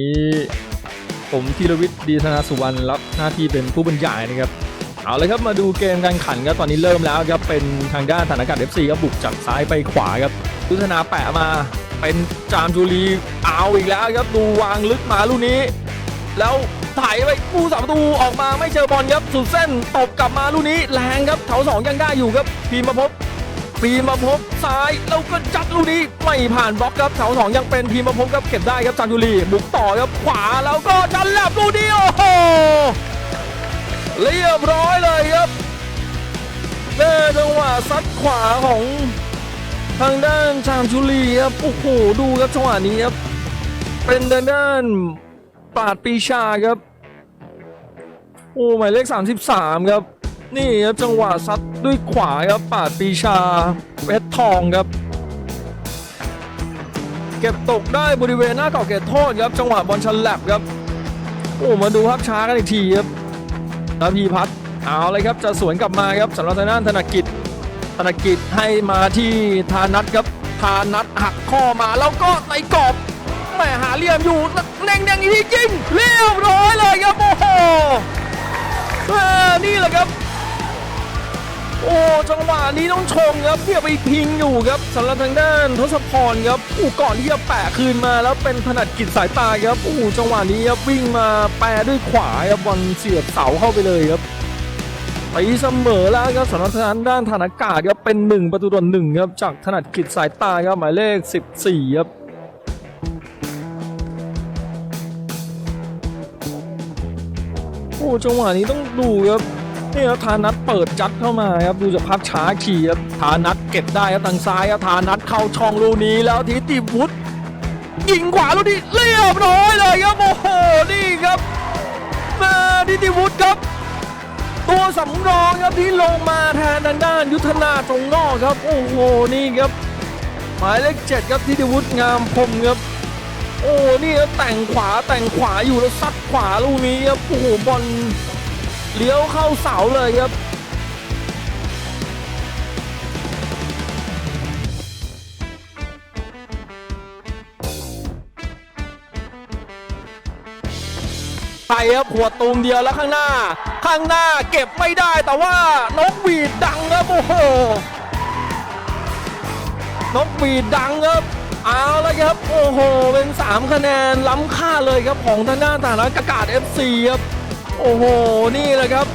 นี้ผมธีรวิทย์ดีธนาสุวรรณรับหน้าที่เป็นผู้บรรยายนะครับ เอาเลยครับมาดูเกมการขันครับตอนนี้เริ่มแล้วครับเป็นทางด้านฐานอากาศ FC ครับบุกจากซ้ายไปขวาครับยุทธนาแปะมาเป็นจามจุลีเอาอีกแล้วครับดูวางลึกมาลูกนี้ แล้วถ่ายไปผู้สาประตูออกมาไม่เจอบอลครับสุดเส้นตบกลับมาลูกนี้แรงครับแถวสองยังได้อยู่ครับพีมาพบ พีมาพบซ้ายแล้วก็จัดลูกนี้ไม่ผ่านบล็อกครับแถวสองยังเป็นพีมาพบครับเก็บได้ครับจามจุลีบุกต่อครับขวาแล้วก็จันแลบลูกนี้โอ้โหเรียบร้อยเลยครับเน่จังหวะซัดขวาของทางด้านชามชุลีครับโอ้โหดูครับจังหวะนี้ครับเป็นทางด้านปาดปีชาครับโอ้หมายเลข 33 ครับ นี่ครับจังหวะซัดด้วยขวาครับปาดปีชาเพชรทองครับ เก็บตกได้บริเวณหน้าเก่าเกตโทษครับ จังหวะบอลฉลับครับ โอ้มาดูภาพช้ากันอีกทีครับนาพีพัฒน์เอาเลยครับจะสวนกลับมาครับสำหรับทางด้านธนกิจธนกิจให้มาที่ทานัทครับทานัทหักข้อมาแล้วก็ในกรอบแม่หาเหลี่ยมอยู่เน่งเน่งอีกทีจริงเรียบร้อยเลยครับโอ้โหนี่แหละครับ โอ้จังหวะนี้ต้องชมครับเทียบไปพิงอยู่ครับสำหรับทางด้านทศพรครับอู้ก่อนที่จะแปะคืนมาแล้วเป็นถนัดกิจสายตาครับอู้จังหวะนี้ครับวิ่งมาแปะด้วยขวาครับบอลเสียบเสาเข้าไปเลยครับตีเสมอแล้วครับสำหรับทางด้านฐานอากาศครับเป็นหนึ่งประตูต่อหนึ่งครับจากถนัดกิจสายตาครับหมายเลข 14ครับโอ้จังหวะนี้ต้องดูครับ นี่ครับทานัทเปิดจัดเข้ามาครับดูจากภาพช้าอีกทีครับทานัทเก็บได้ครับทางซ้ายครับทานัทเข้าช่องลูกนี้แล้วทิติวุฒิยิงขวาลูกนี้เรียบร้อยเลยครับโอ้โหนี่ครับมาทิติวุฒิครับ ตัวสำรองครับที่ลงมาแทนทางด้านยุทธนาตรงนอกครับ โอ้โหนี่ครับหมายเลขเจ็ดครับทิติวุฒิงามพรมครับโอ้นี่ครับแต่งขวาแต่งขวาอยู่แล้วซัดขวาลูกนี้ครับโอ้โหบอล เลี้ยวเข้าเสาเลยครับไปครับหัวตูมเดียวแล้วข้างหน้า ข้างหน้าเก็บไม่ได้แต่ว่านกหวีดดังครับโอ้โหนกหวีดดังครับเอาแล้วครับ โอ้โห เป็น 3 คะแนนล้ำค่าเลยครับ ของทางด้านฐานอากาศ FC ครับ โอ้โห นี่แหละครับ